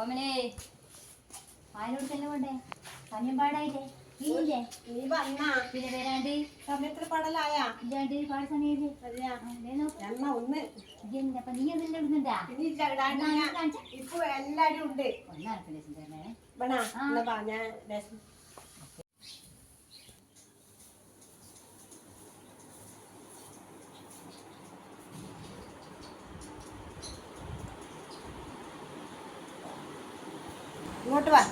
ഓമനെ ആരോട് തന്നെ പോണ്ടേ? സമയം പാടായില്ലേ? ഇല്ലേ പിന്നെ വരാണ്ട്? സമയത്തിന് പടലായ. ഇല്ലാണ്ട് പാട് എന്നാ ഒന്ന്. അപ്പൊ നീ അതെല്ലാം ഇടുന്നുണ്ടാ? എല്ലാരും ഉണ്ട്. വാ ഞാൻ ഇങ്ങോട്ട് വാ.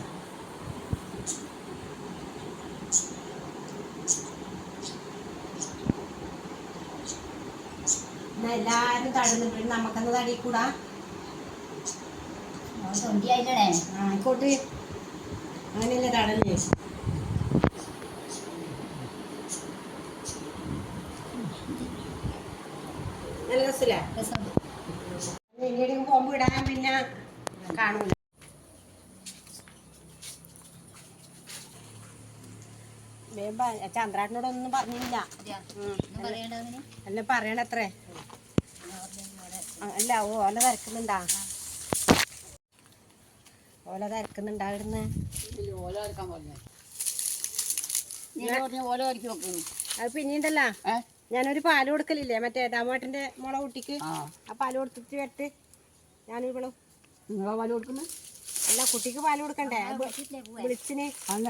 എല്ലാരും തടന്നു നമുക്കൊന്ന് തടിക്കൂടാ തടി കൂടാ? ആയിക്കോട്ടെ. അങ്ങനെയല്ലേ തടഞ്ഞേ. നല്ല രസമില്ല രസം. എങ്ങനെയും പോകുമ്പോ ഇടാൻ പിന്നെ കാണൂല. ചന്ദ്രാട്ടിനോടൊന്നും പറഞ്ഞില്ല. അല്ല പറയണത്രേ. അല്ല ഓ ഓല തിരക്കുന്നുണ്ടാ? ഓല തിരക്കുന്നുണ്ടാ ഇവിടുന്ന് അത് പിന്നീണ്ടല്ലോ. ഞാനൊരു പാൽ കൊടുക്കലില്ലേ? മറ്റേ ദാമോട്ടന്റെ മോളെ കുട്ടിക്ക്? ആ. പാൽ കൊടുത്തിട്ട് വെട്ട് ഞാനിവളും നിങ്ങളെ പാൽ കൊടുക്കുന്നത് അല്ല കുട്ടിക്ക് പാൽ കൊടുക്കണ്ടേ? വിളിച്ചിന്. അല്ല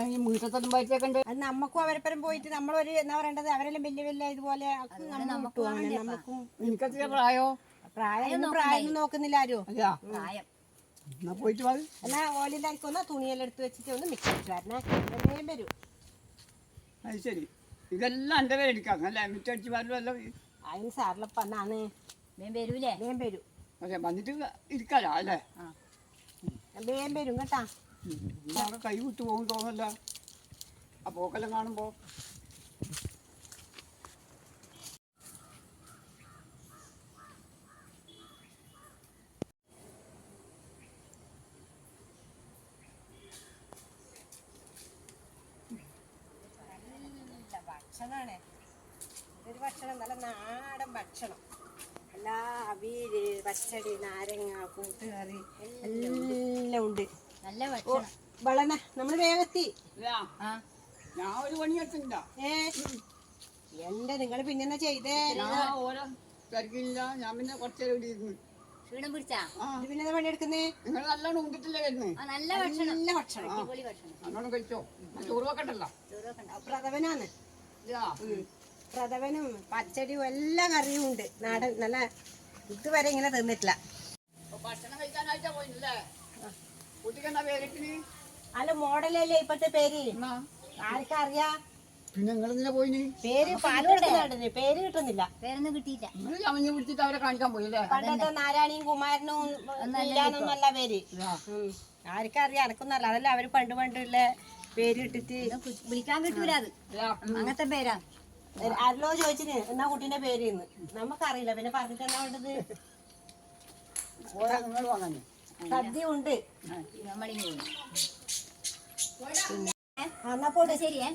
പറ്റിയൊക്കെ അത് നമുക്കും അവരെപ്പരം പോയിട്ട് നമ്മളൊരു എന്താ പറയേണ്ടത്? അവരെല്ലാം വലിയ വലിയ ഇതുപോലെ നമ്മൾ നമുക്കും എനിക്കെത്ര പ്രായോ? പ്രായം പ്രായം നോക്കുന്നില്ല ആരും. പ്രായം. എന്നാ പോയിട്ട് വാ എന്നാ ഓലിലായിരിക്കും ഒന്ന് തുണിയെല്ലാം എടുത്ത് വെച്ചിട്ട് ഒന്ന് മിക്സ് വരണേ. വേഗം വരൂ. അത് ശരി. ഇതെല്ലാം എന്റെ പേര് എടുക്കാം അല്ലേ? മിറ്റടിച്ച് പാലല്ല അതിന് സാറിലപ്പ എന്നാണ് വേം വരൂലേ? വേം വരൂ. പക്ഷെ വന്നിട്ട് ഇരിക്കാലോ അല്ലേ? വേഗം വരും കേട്ടാ. അവിടെ കൈ വിട്ടു പോകും തോന്നല്ല ആ പോക്കെല്ലാം കാണുമ്പോ. ഭക്ഷണമാണ് ഇതൊരു ഭക്ഷണം നല്ല നാടൻ ഭക്ഷണം. എല്ലാ അവിയൽ പച്ചടി നാരങ്ങ കൂട്ടുകറി എല്ലാം ഉണ്ട്. നല്ല ഭക്ഷണം. വളന നമ്മൾ വേഗത്തി. ആ. ഞാൻ ഒരു പണിയെടുത്തില്ല ഏ എന്റെ നിങ്ങൾ പിന്നെ ചെയ്തേ? തിരക്കില്ല ഞാൻ പിന്നെ കുറച്ചേരം ഇവിടെ ഇരുന്നു. ക്ഷീണം പിടിച്ചാ? പിന്നെ പണിയെടുക്കുന്നേ? നിങ്ങൾ നല്ലോണം ഉണ്ടിട്ടില്ലേ നല്ല ഭക്ഷണം. നല്ല ഭക്ഷണം. നല്ലോണം കഴിച്ചോ? ചോറ് വെക്കണ്ടല്ലോ? ചോറൊക്കെ ഉണ്ടാവും പ്രഥവനാണ് ഇതാ. പ്രഥവനും പച്ചടിയും എല്ലാ കറിയും ഉണ്ട്. നാടൻ നല്ല ഇതുവരെ ഇങ്ങനെ തിന്നിട്ടില്ല. അല്ല മോഡലല്ലേ ഇപ്പത്തെ പേര്? ആർക്കറിയാ? പിന്നെ നിങ്ങൾ പോയിന്? പേര് പാൽ കൊടുക്കുന്നുണ്ട് പേര് കിട്ടുന്നില്ല. പേരൊന്നും കിട്ടിയില്ല. നിങ്ങൾ ചമഞ്ഞ് പിടിച്ചിട്ട് അവരെ കാണിക്കാൻ പോയില്ലേ? പണ്ടത്തെ നാരായണിയും കുമാരനും ഇല്ലാന്നൊന്നല്ല പേര്. ആർക്കറിയാ അനക്കൊന്നല്ല. അതല്ല അവർ പണ്ട് പണ്ടുള്ള പേര് ഇട്ടിട്ട്. വിളിക്കാൻ കിട്ടൂല അത്. അങ്ങനത്തെ പേരാ. ആരല്ലോ ചോദിച്ചിന് എന്നാ കുട്ടീന്റെ പേര് നമുക്കറിയില്ല പിന്നെ പറഞ്ഞിട്ട് എന്നാ വേണ്ടത്? സദ്യ ഉണ്ട്. എന്നാ പോട്ടെ. ശരിയേ